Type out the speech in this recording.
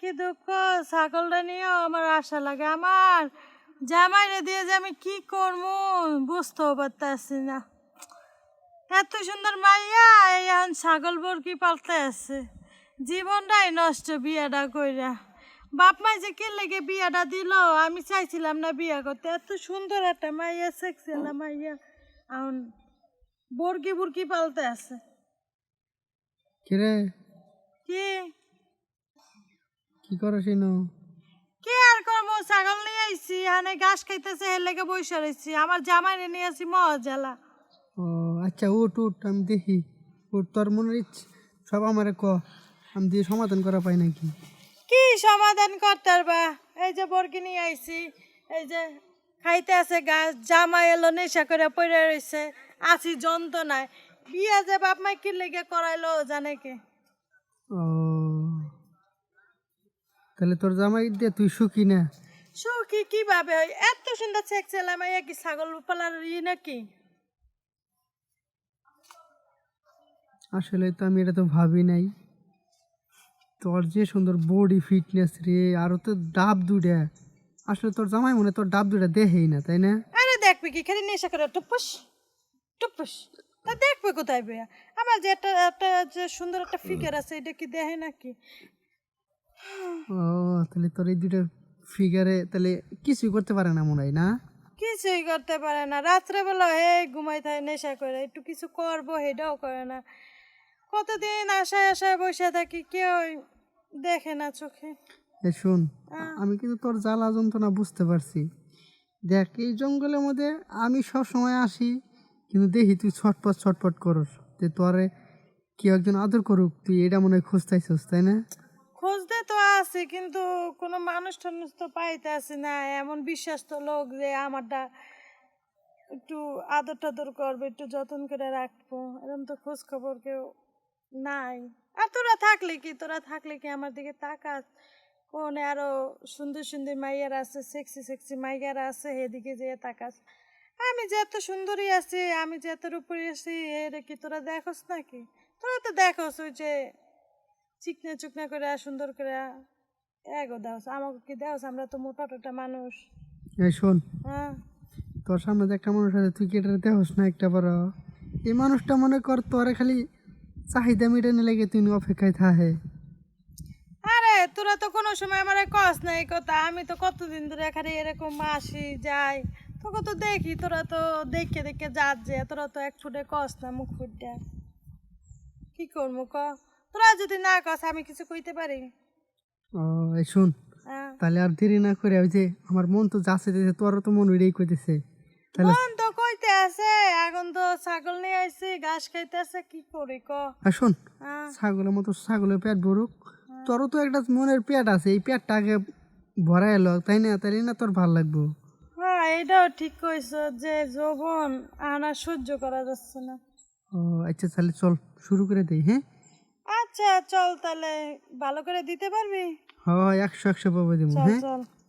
কি দুঃখ? ছাগলটা নিয়েও আমার আশা লাগে আমার। জামাইরে দিয়ে যে আমি কি করব বুঝতেও পারতেছি না। এত সুন্দর মাইয়া এই এখন ছাগল বরকি পাল্টে আছে? জীবনটাই নষ্ট বিয়াটা কইরা। বাপ মাই যে কে লেগে বিয়াটা দিল? আমি চাইছিলাম না বিয়া করতে। এত সুন্দর একটা মাইয়া সেক্সিয়ালা মাইয়া। এখন বরকি বুরকি পাল্টে আছে। কিরে? কি? কি করো সিনু কি আর করব ছাগল নিয়ে আইছি এখানে ঘাস খাইতেছে এর লেগে বসে রয়েছি আমার জামাই নিয়ে আসি মজালা ও আচ্ছা উঠ উঠ আমি দেখি। উঠ তোর মনের ইচ্ছে সব আমারে ক। আমি দিয়ে সমাধান করা পাই নাকি? কি সমাধান করতে পারবা? এই যে বর্গি নিয়ে আইছি এই যে খাইতে আছে গাছ জামাই এলো নেশা করে পড়ে রয়েছে আছি যন্ত্রণায়। বিয়া যে বাপ মাই কি লেগে করাইলো জানে কে। ও তাহলে তোর জামাই দিয়ে তুই সুখী না? সুখী কীভাবে হয়? এত সুন্দর চেক ছেলে মাইয়া কি ছাগল পালার ই নাকি? আসলে তো আমি এটা তো ভাবি নাই। তোর যে সুন্দর বডি ফিটনেস রে আরও তো ডাব দুটা আসলে তোর জামাই মনে তোর ডাব দুটা দেহেই না তাই না? আরে দেখবে কি খালি নেশা করে টুপুস টুপুস। তা দেখবে কোথায় বেয়া আমার যে একটা একটা যে সুন্দর একটা ফিগার আছে এটা কি দেখে নাকি? ও তাহলে তোর এই দুটো ফিগারে তাহলে কিছুই করতে পারে না মনে হয় না? কিছুই করতে পারে না। রাত্রেবেলা হে ঘুমাই থাকে নেশা করে একটু কিছু করব সেটাও করে না। কতদিন আশায় আশায় বসে থাকি কেউ দেখে না চোখে। এ শোন আমি কিন্তু তোর জ্বালা যন্ত্রণা বুঝতে পারছি। দেখ এই জঙ্গলের মধ্যে আমি সব সময় আসি কিন্তু দেখি তুই ছটপট ছটপট করস। যে তোরে কেউ একজন আদর করুক তুই এটা মনে হয় খুঁজতেছিস তাই না? খুঁজতে তো আছে, কিন্তু কোনো মানুষ টানুষ তো পাইতে আছে না। এমন বিশ্বাস তো লোক যে আমারটা একটু আদর টাদর করবে, একটু যত্ন করে রাখব এরকম তো খোঁজ খবর কেউ নাই। আর তোরা থাকলে কি? তোরা থাকলে কি আমার দিকে তাকাস? কোন আরও সুন্দর সুন্দর মাইয়ার আছে সেক্সি সেক্সি মাইয়ার আছে, এদিকে যে তাকাস। আমি যে এত সুন্দরী আছি, আমি যে এত উপরে আছি, এর কি তোরা দেখোস নাকি? তোরা তো দেখোস ওই যে চিকনা চুকনা করে সুন্দর করে এগো দাওস আমাকে কি দাওস আমরা তো মোটা টোটা মানুষ। এই শোন হ্যাঁ? তোর সামনে একটা মানুষ আছে তুই কি এটা দেখোস না একটা বড়? এই মানুষটা মনে কর তোরে খালি চাহিদা মিটানে লেগে তুই অপেক্ষায় থাহে আরে তোরা তো কোনো সময় আমার কস না এই কথা আমি তো কতদিন ধরে এখানে এরকম আসি যাই। তোকে তো দেখি তোরা তো দেখে দেখে যাত যে তোরা তো এক ফুটে কস না মুখ ফুটটা কি করব ক? তোরা যদি না কস আমি কিছু কইতে পারি। ও এই শোন হ্যাঁ। তাহলে আর দেরি না করে ওই যে আমার মন তো যাচ্ছে তোরও তো মন ওইটাই কইতেছে। মন তো কইতে আছে এখন তো ছাগল নিয়ে আইছি ঘাস খাইতে আছে কি করি ক? শোন হ্যাঁ। ছাগলের মতো ছাগলের পেট ভরুক। তোরও তো একটা মনের পেট আছে এই পেটটা আগে ভরা এলো তাই না? তাইলে না তোর ভালো লাগবো? হ্যাঁ এটাও ঠিক কইছ যে যৌবন আনা সহ্য করা যাচ্ছে না। ও আচ্ছা তাহলে চল শুরু করে দেই হ্যাঁ? আচ্ছা চল তাহলে ভালো করে দিতে পারবি? হ্যাঁ একশো একশো পাবো দিব চল হ্যাঁ? চল।